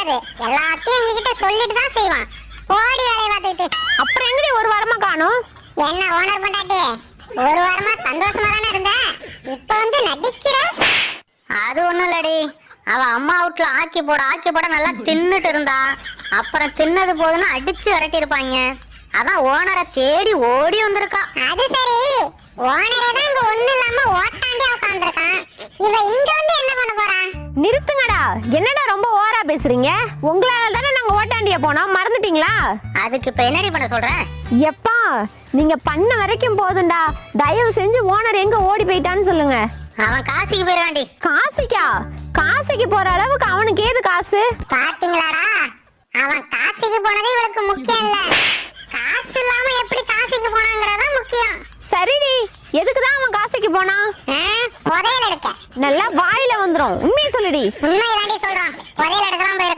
மாட்டாது எல்லாத்தையும் எங்ககிட்ட சொல்லிட்டு தான் செய்வான். போடி வேலையை பார்த்துக்கிட்டு. அப்புறம் எங்கடி ஒரு வாரமா காணும்? என்ன ஓனர் பண்ணாட்டி ஒரு வாரமா சந்தோஷமா தானே இருந்தேன் இப்ப வந்து நடிக்கிற? அது ஒண்ணும் இல்லடி. அவ அம்மா வீட்டுல ஆக்கி போட ஆக்கி போட நல்லா தின்னுட்டு இருந்தா. அப்புறம் தின்னது போதுன்னு அடிச்சு விரட்டி இருப்பாங்க அதான் ஓனரை தேடி ஓடி வந்திருக்கா. அது சரி. ஓனரை தான் இங்க ஒண்ணு இல்லாம ஓட்டாண்டே உட்காந்துருக்கான் இவ இங்க வந்து என்ன பண்ண போறான் நிறுத்து நிறுத்துங்கடா என்னடா ரொம்ப ஓவரா பேசுறீங்க? உங்களால தானே நாங்க ஓட்டாண்டிய போனோம் மறந்துட்டீங்களா? அதுக்கு இப்ப என்னடி பண்ண சொல்ற? எப்பா நீங்க பண்ண வரைக்கும் போதும்டா. தயவு செஞ்சு ஓனர் எங்க ஓடி போயிட்டான்னு சொல்லுங்க. அவன் காசிக்கு போயிடாண்டி காசிக்கா? காசிக்கு போற அளவுக்கு அவனுக்கு ஏது காசு? பாத்தீங்களாடா? அவன் காசிக்கு போனது இவளுக்கு முக்கியம் இல்ல. காசு இல்லாம எப்படி காசிக்கு போனாங்கிறதா முக்கியம். சரிடி எதுக்கு தான் அவன் காசிக்கு போனான்? ஆ, நல்லா வாயில வந்துரும். உண்மையை சொல்லுடி. உண்மை தாண்டி சொல்றான். ஒரே இடத்துல போயிருக்கான்.